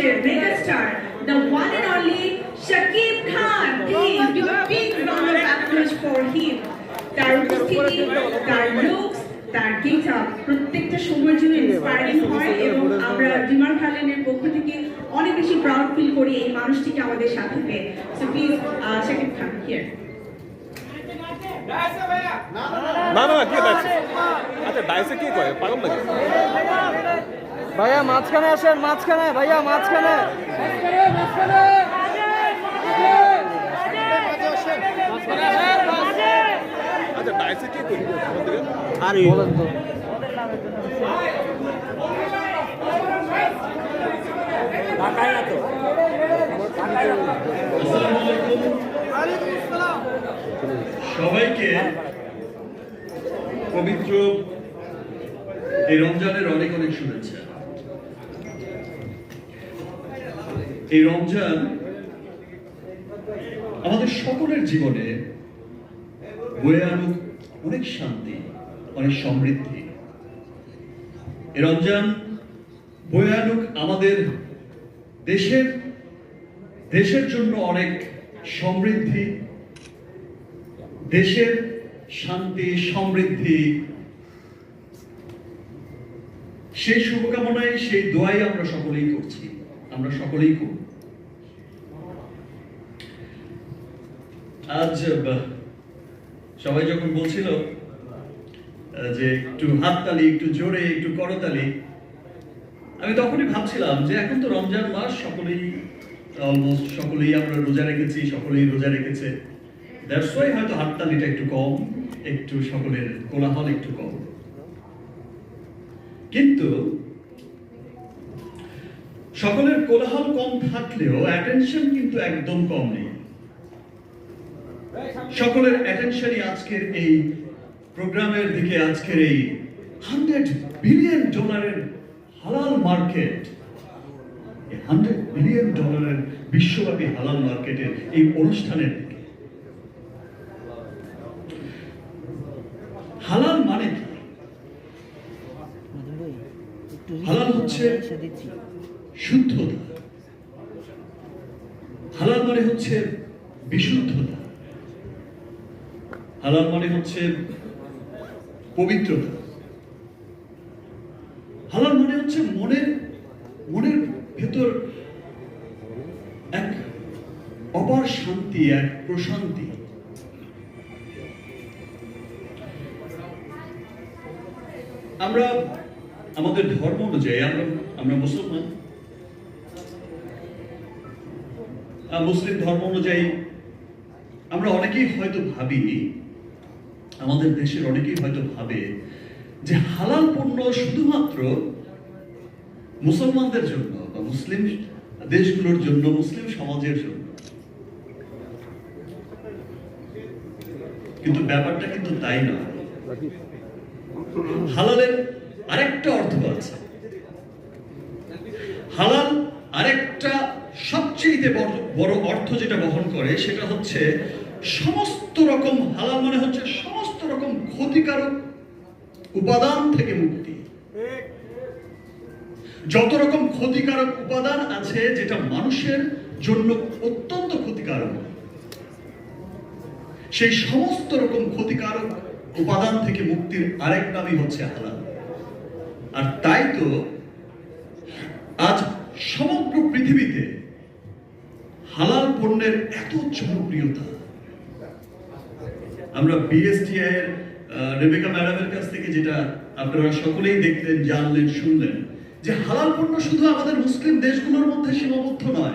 megastar, the one and only Shakib Khan. Please give a big round of applause for him. তার উপস্থিতি তার looks তার gate প্রত্যেকটা সময়ের জন্য ইন্সপায়ারিং হয় এবং আমরা ডিমার খালেনের পক্ষ থেকে অনেক বেশি প্রাউড ফিল করি এই মানুষটিকে আমাদের সাথে পেয়ে so please Shakib Khan here না না না কে আচ্ছা ডাইসে কে করে পাগল নাকি ভাইয়া মাঝখানে আসেন মাঝখানে ভাইয়া মাঝখানে। সবাইকে পবিত্র এই রমজানের অনেক অনেক শুভেচ্ছা। এই রমজান আমাদের সকলের জীবনে বয়ে আনুক অনেক শান্তি, অনেক সমৃদ্ধি। এই রমজান বয়ে আনুক আমাদের দেশের দেশের জন্য অনেক সমৃদ্ধি, দেশের শান্তি, সমৃদ্ধি। সেই শুভকামনায়, সেই দোয়াই আমরা সকলেই করছি, আমরা সকলেই করব। আজ সবাই যখন বলছিল যে একটু হাততালি, একটু জোরে, একটু করতালি, আমি তখনই ভাবছিলাম যে এখন তো রমজান মাস, সকলেই অলমোস্ট সকলেই আমরা রোজা রেখেছি, সকলেই রোজা রেখেছে। দ্যাটস ওয়াই হয়তো হাততালিটা একটু কম, একটু সকলের কোলাহল একটু কম। কিন্তু সকলের কোলাহল কম থাকলেও অ্যাটেনশন কিন্তু একদম কম নেই। সকলের অ্যাটেনশনই আজকের এই প্রোগ্রামের দিকে আজকের এই হান্ড্রেড বিলিয়ন ডলারের হালাল মার্কেট হান্ড্রেড বিলিয়ন ডলারের বিশ্বব্যাপী হালাল মার্কেটের এই অনুষ্ঠানের দিকে। হালাল মানে কি? হালাল হচ্ছে শুদ্ধতা। হালাল মানে হচ্ছে বিশুদ্ধতা। হালাল মানে হচ্ছে পবিত্রতা হালাল মানে হচ্ছে মনের মনের ভেতর এক অপার শান্তি, এক প্রশান্তি। আমরা, আমাদের ধর্ম অনুযায়ী, আমরা আমরা মুসলমান। মুসলিম ধর্ম অনুযায়ী আমরা অনেকেই হয়তো ভাবি আমাদের দেশের অনেকেই হয়তো ভাবে যে হালাল পণ্য শুধুমাত্র মুসলমানদের জন্য বা মুসলিম দেশগুলোর জন্য, মুসলিম সমাজের জন্য। কিন্তু ব্যাপারটা কিন্তু তাই নয় হালালের আরেকটা অর্থ আছে। হালাল আরেকটা সবচেয়ে বড় অর্থ যেটা বহন করে সেটা হচ্ছে সমস্ত রকম হালাল মানে হচ্ছে সমস্ত ক্ষতিকারক উপাদান থেকে মুক্তি। যত রকম ক্ষতিকারক উপাদান আছে, যেটা মানুষের জন্য অত্যন্ত ক্ষতিকারক, সেই সমস্ত রকম ক্ষতিকারক উপাদান থেকে মুক্তির আরেক নামই হচ্ছে হালাল। আর তাই তো আজ সমগ্র পৃথিবীতে হালাল পণ্যের এত জনপ্রিয়তা। আমরা বিএসটিআই এর রেবেকা ম্যাডামের কাছ থেকে যেটা আপনারা সকলেই দেখলেন, জানলেন, শুনলেন, যে হালাল পণ্য শুধু আমাদের মুসলিম দেশগুলোর মধ্যে সীমাবদ্ধ নয়।